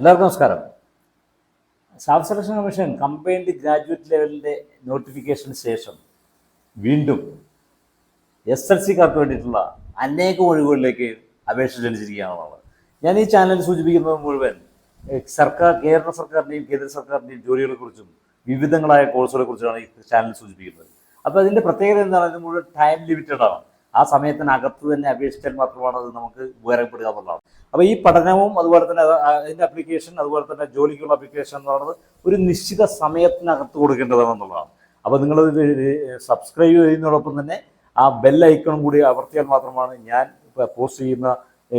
എല്ലാവർക്കും നമസ്കാരം. Staff selection commission combined graduate ലെവലിന്റെ നോട്ടിഫിക്കേഷന് ശേഷം വീണ്ടും എസ് എൽ സിക്കാർക്ക് വേണ്ടിയിട്ടുള്ള അനേക ഒഴിവുകളിലേക്ക് അപേക്ഷ ക്ഷണിച്ചിരിക്കുകയാണെന്നുള്ളത് ഞാൻ ഈ ചാനൽ സൂചിപ്പിക്കുന്നത് മുഴുവൻ സർക്കാർ കേരള സർക്കാരിന്റെയും കേന്ദ്ര സർക്കാരിന്റെയും ജോലികളെക്കുറിച്ചും വിവിധങ്ങളായ കോഴ്സുകളെ കുറിച്ചാണ് ഈ ചാനൽ സൂചിപ്പിക്കുന്നത്. അപ്പോൾ അതിന്റെ പ്രത്യേകത എന്താണ് മുഴുവൻ ടൈം ലിമിറ്റഡ് ആണ്. ആ സമയത്തിനകത്ത് തന്നെ അപേക്ഷിച്ചാൽ മാത്രമാണ് അത് നമുക്ക് ഉപകാരപ്പെടുക എന്നുള്ളതാണ്. അപ്പോൾ ഈ പഠനവും അതുപോലെ തന്നെ അത് അതിന്റെ അപ്ലിക്കേഷൻ അതുപോലെ തന്നെ ജോലിക്കുള്ള അപ്ലിക്കേഷൻ എന്ന് പറയുന്നത് ഒരു നിശ്ചിത സമയത്തിനകത്ത് കൊടുക്കേണ്ടതാണെന്നുള്ളതാണ് അപ്പോൾ നിങ്ങൾ സബ്സ്ക്രൈബ് ചെയ്യുന്നതോടൊപ്പം തന്നെ ആ ബെൽ ഐക്കണും കൂടി അമർത്തിയാൽ മാത്രമാണ് ഞാൻ പോസ്റ്റ് ചെയ്യുന്ന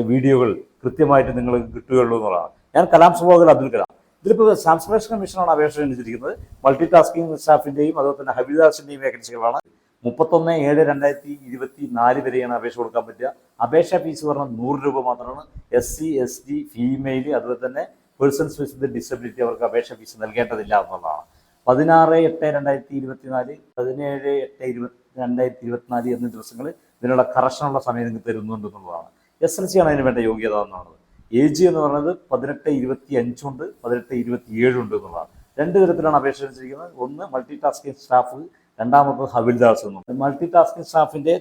വീഡിയോകൾ കൃത്യമായിട്ട് നിങ്ങൾ കിട്ടുകയുള്ളൂ എന്നുള്ളതാണ്. ഞാൻ കലാം സ്വഭാവത്തിൽ അബ്ദുൽ കലാം. ഇതിലിപ്പോൾ സാംസ്കാരിക കമ്മീഷനാണ് അപേക്ഷ ക്ഷണിച്ചിരിക്കുന്നത്. മൾട്ടി ടാസ്കിംഗ് സ്റ്റാഫിന്റെയും അതുപോലെ തന്നെ ഹബിദാസിന്റെയും വേക്കൻസികളാണ് മുപ്പത്തൊന്ന് ഏഴ് രണ്ടായിരത്തി ഇരുപത്തി നാല് വരെയാണ് അപേക്ഷ കൊടുക്കാൻ പറ്റുക. അപേക്ഷാ ഫീസ് പറഞ്ഞാൽ നൂറ് രൂപ മാത്രമാണ്. S C S T female അതുപോലെ തന്നെ പേഴ്സൺസ് വിത്ത് ഡിസബിലിറ്റി അവർക്ക് അപേക്ഷ ഫീസ് നൽകേണ്ടതില്ല എന്നുള്ളതാണ്. പതിനാറ് എട്ട് രണ്ടായിരത്തി ഇരുപത്തി നാല് പതിനേഴ് എട്ട് ഇരുപത്തി രണ്ടായിരത്തി ഇരുപത്തിനാല് എന്നീ ദിവസങ്ങൾ ഇതിനുള്ള കറക്ഷനുള്ള സമയം നിങ്ങൾക്ക് തരുന്നുണ്ട് എന്നുള്ളതാണ്. എസ് എൽ സി ആണ് അതിന് വേണ്ട യോഗ്യത എന്നാണ് ഏജ് എന്ന് പറയുന്നത് പതിനെട്ട് ഇരുപത്തി അഞ്ചുണ്ട് പതിനെട്ട് ഇരുപത്തി ഏഴുണ്ട് എന്നുള്ളതാണ്. രണ്ട് തരത്തിലാണ് അപേക്ഷ വെച്ചിരിക്കുന്നത് ഒന്ന് മൾട്ടി ടാസ്കിംഗ് സ്റ്റാഫ് രണ്ടാമത്തത് ഹവിൽദാസ് എന്നും മൾട്ടി ടാസ്കിംഗ് സ്റ്റാഫിന്റെ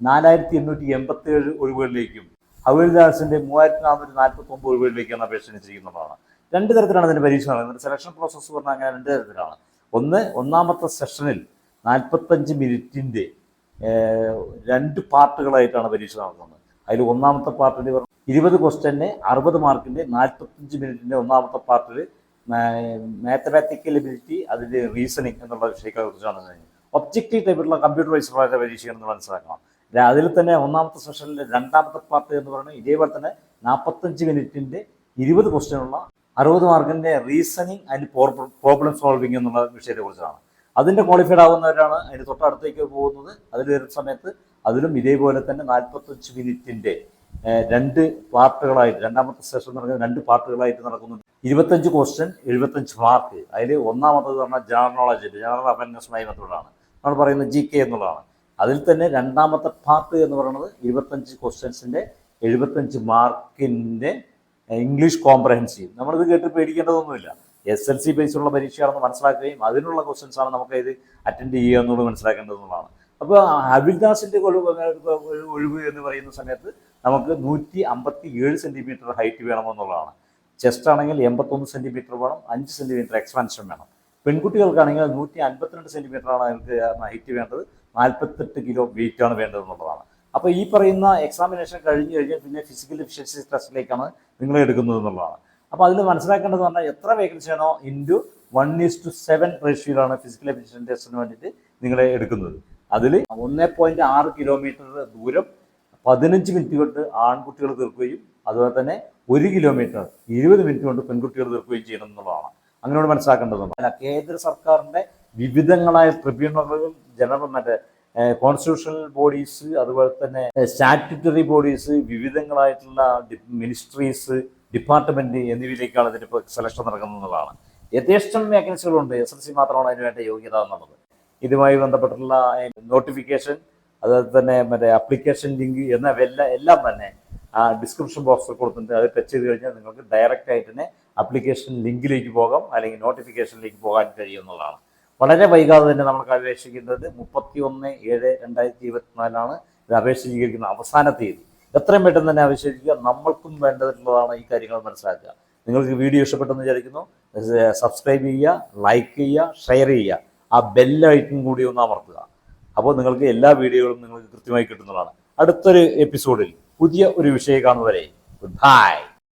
നാലായിരത്തി എണ്ണൂറ്റി എൺപത്തി ഏഴ് ഒഴിവുകളിലേക്കും ഹവിൽദാസിന്റെ മൂവായിരത്തി നാനൂറ്റി നാൽപ്പത്തി ഒമ്പത് ഒഴിവുകളിലേക്കാണ് അപേക്ഷ വെച്ചിരിക്കുന്നതാണ് രണ്ട് തരത്തിലാണ് അതിന്റെ പരീക്ഷ നടക്കുന്നത് സെലക്ഷൻ പ്രോസസ്സ് പറഞ്ഞാൽ അങ്ങനെ രണ്ട് തരത്തിലാണ്. ഒന്ന് ഒന്നാമത്തെ സെഷനിൽ നാൽപ്പത്തഞ്ച് മിനിറ്റിന്റെ രണ്ട് പാർട്ടുകളായിട്ടാണ് പരീക്ഷ നടത്തുന്നത്. അതിൽ ഒന്നാമത്തെ പാർട്ടിൽ ഇരുപത് ക്വസ്റ്റ്യന് അറുപത് മാർക്കിന്റെ നാൽപ്പത്തഞ്ച് മിനിറ്റിന്റെ ഒന്നാമത്തെ പാർട്ടിൽ മാത്തമാറ്റിക്കൽ എബിലിറ്റി അതിന്റെ റീസണിങ് എന്നുള്ള വിഷയത്തെ കുറിച്ചാണ് ഒബ്ജക്റ്റീവ് ടൈപ്പിലുള്ള കമ്പ്യൂട്ടർ വൈസ്ഡായ പരീക്ഷയാണെന്ന് മനസ്സിലാക്കണം. അതിൽ തന്നെ ഒന്നാമത്തെ സെഷനിലെ രണ്ടാമത്തെ പാർട്ട് എന്ന് പറയുന്നത് ഇതേപോലെ തന്നെ നാൽപ്പത്തഞ്ച് മിനിറ്റിന്റെ ഇരുപത് ക്വസ്റ്റ്യനുള്ള അറുപത് മാർക്കിന്റെ റീസണിങ് ആൻഡ് പ്രോബ്ലം സോൾവിങ് എന്നുള്ള വിഷയത്തെ കുറിച്ചാണ്. അതിന്റെ ക്വാളിഫൈഡ് ആവുന്നവരാണ് അതിന് തൊട്ടടുത്തേക്ക് പോകുന്നത്. അതിൽ വരുന്ന സമയത്ത് അതിലും ഇതേപോലെ തന്നെ നാൽപ്പത്തഞ്ച് മിനിറ്റിന്റെ രണ്ട് പാർട്ടുകളായിട്ട് രണ്ടാമത്തെ സെഷൻ നടക്കുന്ന രണ്ട് പാർട്ടുകളായിട്ട് നടക്കുന്നുണ്ട് ഇരുപത്തഞ്ച് ക്വസ്റ്റ്യൻ എഴുപത്തഞ്ച് മാർക്ക് അതിൽ ഒന്നാമത്തത് പറഞ്ഞാൽ ജനറൽ നോളജ് ജനറൽ അവയർനെസ്സുമായി ബന്ധപ്പെട്ടാണ്. നമ്മൾ പറയുന്നത് ജി കെ എന്നുള്ളതാണ്. അതിൽ തന്നെ രണ്ടാമത്തെ പാർട്ട് എന്ന് പറയുന്നത് ഇരുപത്തഞ്ച് ക്വസ്റ്റ്യൻസിന്റെ എഴുപത്തഞ്ച് മാർക്കിന്റെ ഇംഗ്ലീഷ് കോംപ്രഹെൻസീവ് നമ്മളിത് കേട്ട് പേടിക്കേണ്ടതൊന്നുമില്ല. എസ് എൽ സി ബേസിലുള്ള പരീക്ഷയാണെന്ന് മനസ്സിലാക്കുകയും അതിനുള്ള ക്വസ്റ്റ്യൻസ് ആണ് നമുക്ക് ഇത് അറ്റൻഡ് ചെയ്യുക എന്നുള്ളത് മനസ്സിലാക്കേണ്ടതെന്നുള്ളതാണ് അപ്പോൾ ഹബിൽദാസിന്റെ ഒഴിവ് ഒഴിവ് എന്ന് പറയുന്ന സമയത്ത് നമുക്ക് നൂറ്റി അമ്പത്തി ഏഴ് സെന്റിമീറ്റർ ഹൈറ്റ് വേണമെന്നുള്ളതാണ്. ചെസ്റ്റ് ആണെങ്കിൽ എൺപത്തൊന്ന് സെന്റിമീറ്റർ വേണം അഞ്ച് സെന്റിമീറ്റർ എക്സ്പാൻഷൻ വേണം. പെൺകുട്ടികൾക്കാണെങ്കിൽ നൂറ്റി അൻപത്തിരണ്ട് ആണ് അവർക്ക് ഹൈറ്റ് വേണ്ടത്. നാൽപ്പത്തെട്ട് കിലോ വെയിറ്റ് ആണ് വേണ്ടത് എന്നുള്ളതാണ്. അപ്പോൾ ഈ പറയുന്ന എക്സാമിനേഷൻ കഴിഞ്ഞ് കഴിഞ്ഞാൽ പിന്നെ ഫിസിക്കൽ എഫിഷ്യൻസി ടെസ്റ്റിലേക്കാണ് നിങ്ങൾ എടുക്കുന്നത് എന്നുള്ളതാണ്. അപ്പോൾ അതിൽ മനസ്സിലാക്കേണ്ടത് പറഞ്ഞാൽ എത്ര വേക്കൻസി ആണോ into one is to seven റേഷ്യോയിലാണ് physical efficiency ടെസ്റ്റിന് വേണ്ടിയിട്ട് നിങ്ങളെ എടുക്കുന്നത്. അതിൽ ഒന്ന് പോയിന്റ് ആറ് കിലോമീറ്റർ ദൂരം പതിനഞ്ച് മിനിറ്റ് കൊണ്ട് ആൺകുട്ടികൾ തീർക്കുകയും അതുപോലെ തന്നെ ഒരു കിലോമീറ്റർ ഇരുപത് മിനിറ്റ് കൊണ്ട് പെൺകുട്ടികൾ തീർക്കുകയും ചെയ്യണം എന്നുള്ളതാണ്. അങ്ങനെയാണ് മനസ്സിലാക്കേണ്ടതുണ്ട്. അല്ല കേന്ദ്ര സർക്കാരിന്റെ വിവിധങ്ങളായ ട്രിബ്യൂണലുകൾ ജനറൽ മറ്റേ കോൺസ്റ്റിറ്റ്യൂഷണൽ ബോഡീസ് അതുപോലെ തന്നെ സ്റ്റാറ്റ്യൂട്ടറി ബോഡീസ് വിവിധങ്ങളായിട്ടുള്ള മിനിസ്ട്രീസ് ഡിപ്പാർട്ട്മെന്റ് എന്നിവയിലേക്കാണ് ഇതിന് ഇപ്പോൾ സെലക്ഷൻ നടക്കുന്നതാണ് യഥേഷ്ടം വേക്കൻസികളുണ്ട് എസ് എൽ സി മാത്രമാണ് അതിന് വേണ്ട യോഗ്യത എന്നുള്ളത്. ഇതുമായി ബന്ധപ്പെട്ടുള്ള നോട്ടിഫിക്കേഷൻ അതുപോലെ തന്നെ മറ്റേ അപ്ലിക്കേഷൻ ലിങ്ക് എന്നവയെല്ലാം എല്ലാം തന്നെ ആ ഡിസ്ക്രിപ്ഷൻ ബോക്സിൽ കൊടുത്തിട്ടുണ്ട് അത് ടച്ച് ചെയ്ത് കഴിഞ്ഞാൽ നിങ്ങൾക്ക് ഡയറക്റ്റ് ആയിട്ട് തന്നെ അപ്ലിക്കേഷൻ ലിങ്കിലേക്ക് പോകാം അല്ലെങ്കിൽ നോട്ടിഫിക്കേഷനിലേക്ക് പോകാൻ കഴിയുന്നതാണ്. വളരെ വൈകാതെ തന്നെ നമുക്ക് അപേക്ഷിക്കുന്നത് മുപ്പത്തി ഒന്ന് ഏഴ് രണ്ടായിരത്തി ഇരുപത്തിനാലാണ് ഇത് അപേക്ഷ സ്വീകരിക്കുന്ന അവസാന തീയതി. എത്രയും പെട്ടെന്ന് തന്നെ അപേക്ഷിക്കുക നമ്മൾക്കും വേണ്ടതെന്നുള്ളതാണ് ഈ കാര്യങ്ങൾ മനസ്സിലാക്കുക. നിങ്ങൾക്ക് വീഡിയോ ഇഷ്ടപ്പെട്ടെന്ന് വിചാരിക്കുന്നു. സബ്സ്ക്രൈബ് ചെയ്യുക ലൈക്ക് ചെയ്യുക ഷെയർ ചെയ്യുക. ആ ബെല്ലായിട്ടും കൂടി ഒന്ന് അമർത്തുക. അപ്പോൾ നിങ്ങൾക്ക് എല്ലാ വീഡിയോകളും നിങ്ങൾക്ക് കൃത്യമായി കിട്ടുന്നതാണ്. അടുത്തൊരു എപ്പിസോഡിൽ പുതിയ ഒരു വിഷയം കാണുന്നവരെ ഗുഡ് ബൈ.